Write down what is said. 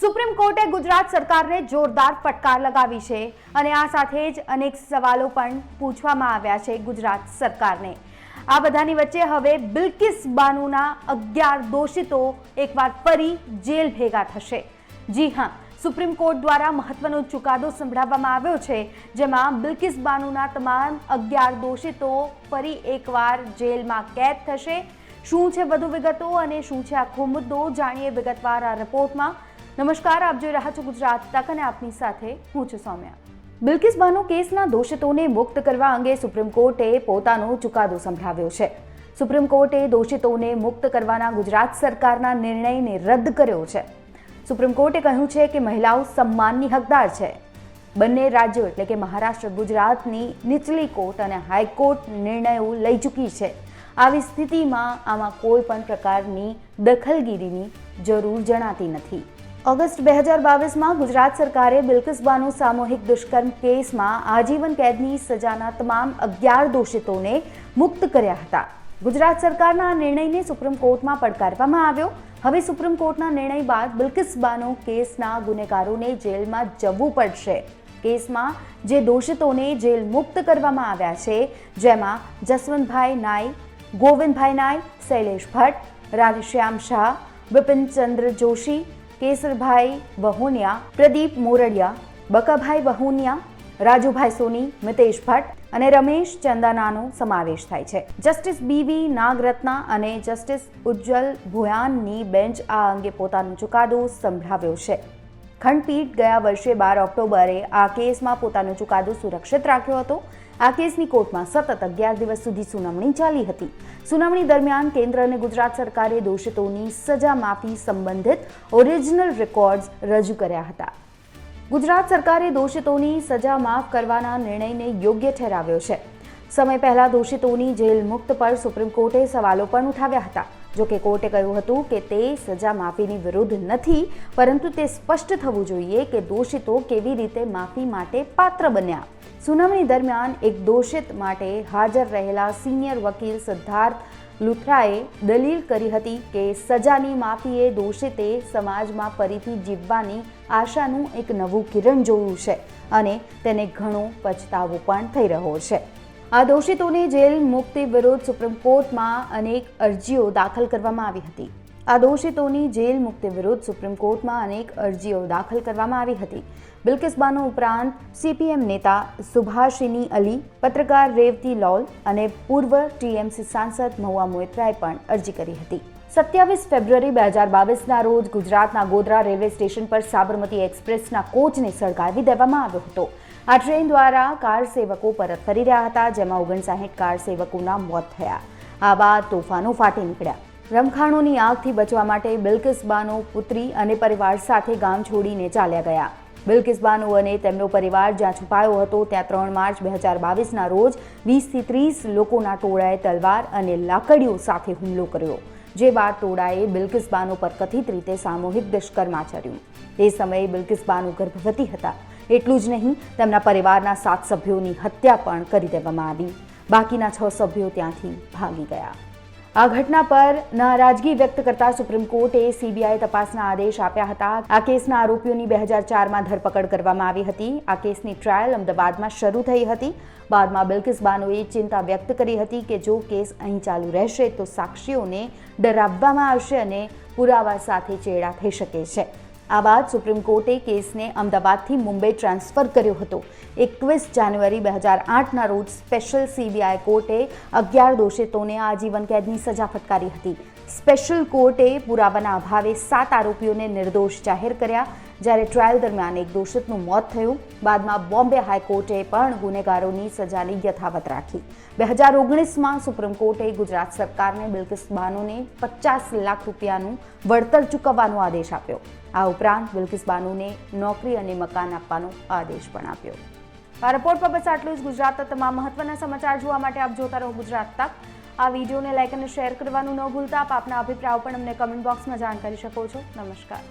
Supreme કોર્ટે ગુજરાત સરકારને જોરદાર ફટકાર લગાવી છે અને આ સાથે જ અનેક સવાલો પણ પૂછવામાં આવ્યા છે ગુજરાત સરકારને. આ બધાની વચ્ચે હવે બિલ્કિસ બાનુના અગિયાર દોષિતો એકવાર ફરી જેલ ભેગા થશે. જી હા, સુપ્રીમ કોર્ટ દ્વારા મહત્વનો ચુકાદો સંભળાવવામાં આવ્યો છે, જેમાં બિલ્કિસ બાનુના તમામ અગિયાર દોષિતો ફરી એકવાર જેલમાં કેદ થશે. શું છે વધુ વિગતો અને શું છે આખો મુદ્દો, જાણીએ વિગતવાર આ રિપોર્ટમાં. નમસ્કાર, આપ જોઈ રહ્યા છો ગુજરાત તક અને આપની સાથે હું છું સૌમ્યા. બિલકિસ બાનો કેસના દોષિતોને મુક્ત કરવા અંગે સુપ્રીમ કોર્ટે પોતાનો ચુકાદો સંભળાવ્યો છે. સુપ્રીમ કોર્ટે દોષિતોને મુક્ત કરવાના ગુજરાત સરકારના નિર્ણયને રદ કર્યો છે. સુપ્રીમ કોર્ટે કહ્યું છે કે મહિલાઓ સન્માનની હકદાર છે. બંને રાજ્યો એટલે કે મહારાષ્ટ્ર, ગુજરાતની નીચલી કોર્ટ અને હાઈકોર્ટ નિર્ણયો લઈ ચૂકી છે. આવી સ્થિતિમાં આમાં કોઈ પણ પ્રકારની દખલગીરીની જરૂર જણાતી નથી. ઓગસ્ટ બે હજાર બાવીસમાં ગુજરાત સરકારે બિલકિસબાનો સામૂહિક દુષ્કર્મ કેસમાં આજીવન કેદની સજાના તમામ અગિયાર દોષિતોને મુક્ત કર્યા હતા. ગુજરાત સરકારના આ નિર્ણયને સુપ્રીમ કોર્ટમાં પડકારવામાં આવ્યો. હવે સુપ્રીમ કોર્ટના નિર્ણય બાદ બિલકિસબાનો કેસના ગુનેગારોને જેલમાં જવું પડશે. કેસમાં જે દોષિતોને જેલ મુક્ત કરવામાં આવ્યા છે, જેમાં જસવંતભાઈ નાય ગોવિંદભાઈ નાય શૈલેષ ભટ્ટ, રાધેશ્યામ શાહ, બિપિનચંદ્ર જોશી કેસરભાઈ વહોનિયા, પ્રદીપ મોરડિયા, બકાભાઈ વહોનિયા, રાજુભાઈ સોની, મિતેશ ભટ્ટ અને રમેશ ચંદાનાનો સમાવેશ થાય છે. જસ્ટિસ બીવી નાગરત્ના અને જસ્ટિસ ઉજ્જવલ ભુયાનની બેન્ચ આ અંગે પોતાનો ચુકાદો સંભળાવ્યો છે. ખંડપીઠ ગયા વર્ષે બાર ઓક્ટોબરે આ કેસમાં પોતાનો ચુકાદો સુરક્ષિત રાખ્યો હતો. આ કેસની કોર્ટમાં સતત અગિયાર દિવસ સુધી સુનાવણી ચાલી હતી. સુનાવણી દરમિયાન કેન્દ્ર અને ગુજરાત સરકારે દોષિતોની સજા માફી સંબંધિત ઓરિજિનલ રેકોર્ડ્સ રજૂ કર્યા હતા. ગુજરાત સરકારે દોષિતોની સજા માફ કરવાના નિર્ણયને યોગ્ય ઠેરાવ્યો છે. સમય પહેલા દોષિતોની જેલ મુક્ત પર સુપ્રીમ કોર્ટે સવાલો પણ ઉઠાવ્યા હતા. જોકે કોર્ટે કહ્યું હતું કે તે સજા માફીની વિરુદ્ધ નથી, પરંતુ તે સ્પષ્ટ થવું જોઈએ કે દોષિતો કેવી રીતે માફી માટે પાત્ર બન્યા. સુનાવણી દરમિયાન એક દોષિત માટે હાજર રહેલા સિનિયર વકીલ સિદ્ધાર્થ લુથરાએ દલીલ કરી હતી કે સજાની માફીએ દોષિતે સમાજમાં ફરીથી જીવવાની આશાનું એક નવું કિરણ જોયું છે અને તેને ઘણો પછતાવો પણ થઈ રહ્યો છે. આ દોષિતોની જેલ મુક્તિ વિરુદ્ધ સુપ્રીમ કોર્ટમાં અનેક અરજીઓ દાખલ કરવામાં આવી હતી. આ દોષિતોની જેલ મુક્તિ વિરુદ્ધ સુપ્રીમ કોર્ટમાં અનેક અરજીઓ દાખલ કરવામાં આવી હતી. બિલ્કિસ બાનો ઉપરાંત સીપીએમ નેતા સુભાષિની અલી, પત્રકાર રેવતી લોલ અને પૂર્વ ટીએમસી સાંસદ મહુઆ મોઇત્રાએ પણ અરજી કરી હતી. સત્યાવીસ ફેબ્રુઆરી બે હજાર બાવીસના રોજ ગુજરાતના ગોધરા રેલવે સ્ટેશન પર સાબરમતી એક્સપ્રેસના કોચને સળગાવી દેવામાં આવ્યો હતો. આ ટ્રેન દ્વારા કાર સેવકો પરત ફરી રહ્યા હતા, જેમાં ઓગણસાઠ કાર સેવકોના મોત થયા. આ બાદ તોફાનો ફાટી નીકળ્યા. રમખાણોની આગથી બચવા માટે બિલકિસબાનો પુત્રી અને પરિવાર સાથે ગામ છોડીને ચાલ્યા ગયા. બિલ્કિસ બાનો અને તેમનો પરિવાર જ્યાં છુપાયો હતો, ત્યાં ત્રણ માર્ચ બે હજાર બાવીસના રોજ વીસથી ત્રીસ લોકોના ટોળાએ તલવાર અને લાકડીઓ સાથે હુમલો કર્યો, જે બાદ ટોળાએ બિલ્કિસ બાનો પર કથિત રીતે સામૂહિક દુષ્કર્મ આચર્યું. તે સમયે બિલ્કિસ ગર્ભવતી હતા. એટલું જ નહીં, તેમના પરિવારના સાત સભ્યોની હત્યા પણ કરી દેવામાં આવી. બાકીના છ સભ્યો ત્યાંથી ભાગી ગયા. આ ઘટના પર નારાજગી વ્યક્ત કરતા સુપ્રીમ કોર્ટે સીબીઆઈ તપાસના આદેશ આપ્યા હતા. આ કેસના આરોપીઓની બે હજાર ચારમાં ધરપકડ કરવામાં આવી હતી. આ કેસની ટ્રાયલ અમદાવાદમાં શરૂ થઈ હતી. બાદમાં બિલ્કિસ બાનોએ ચિંતા વ્યક્ત કરી હતી કે જો કેસ અહીં ચાલુ રહેશે તો સાક્ષીઓને ડરાવવામાં આવશે અને પુરાવા સાથે ચેડા થઈ શકે છે. આ બાદ સુપ્રીમ કોર્ટે કેસને અમદાવાદથી મુંબઈ ટ્રાન્સફર કર્યો હતો. એકવીસ જાન્યુઆરી બે હજાર આઠના રોજ સ્પેશિયલ સીબીઆઈ કોર્ટે અગિયાર દોષિતોને આજીવન કેદની સજા ફટકારી હતી. સ્પેશિયલ કોર્ટે પુરાવાના અભાવે સાત આરોપીઓને નિર્દોષ જાહેર કર્યા. જ્યારે ટ્રાયલ દરમિયાન એક દોષિતનું મોત થયું, બાદમાં બોમ્બે હાઈકોર્ટે પણ ગુનેગારોની સજાની યથાવત રાખી. બે હજાર ઓગણીસમાં સુપ્રીમ કોર્ટે ગુજરાત સરકારને બિલ્કિસ બાનુને પચાસ લાખ રૂપિયાનું વળતર ચૂકવવાનો આદેશ આપ્યો. આ ઉપરાંત બિલ્કિસ બાનુને નોકરી અને મકાન આપવાનો આદેશ પણ આપ્યો. આ રિપોર્ટ પર બસ આટલું જ. ગુજરાતના તમામ મહત્વના સમાચાર જોવા માટે આપ જોતા રહો ગુજરાત તક. આ વિડીયોને લાઇક અને શેર કરવાનું ન ભૂલતા. આપ આપના અભિપ્રાયો પણ અમને કમેન્ટ બોક્સમાં જાણ કરી શકો છો. નમસ્કાર.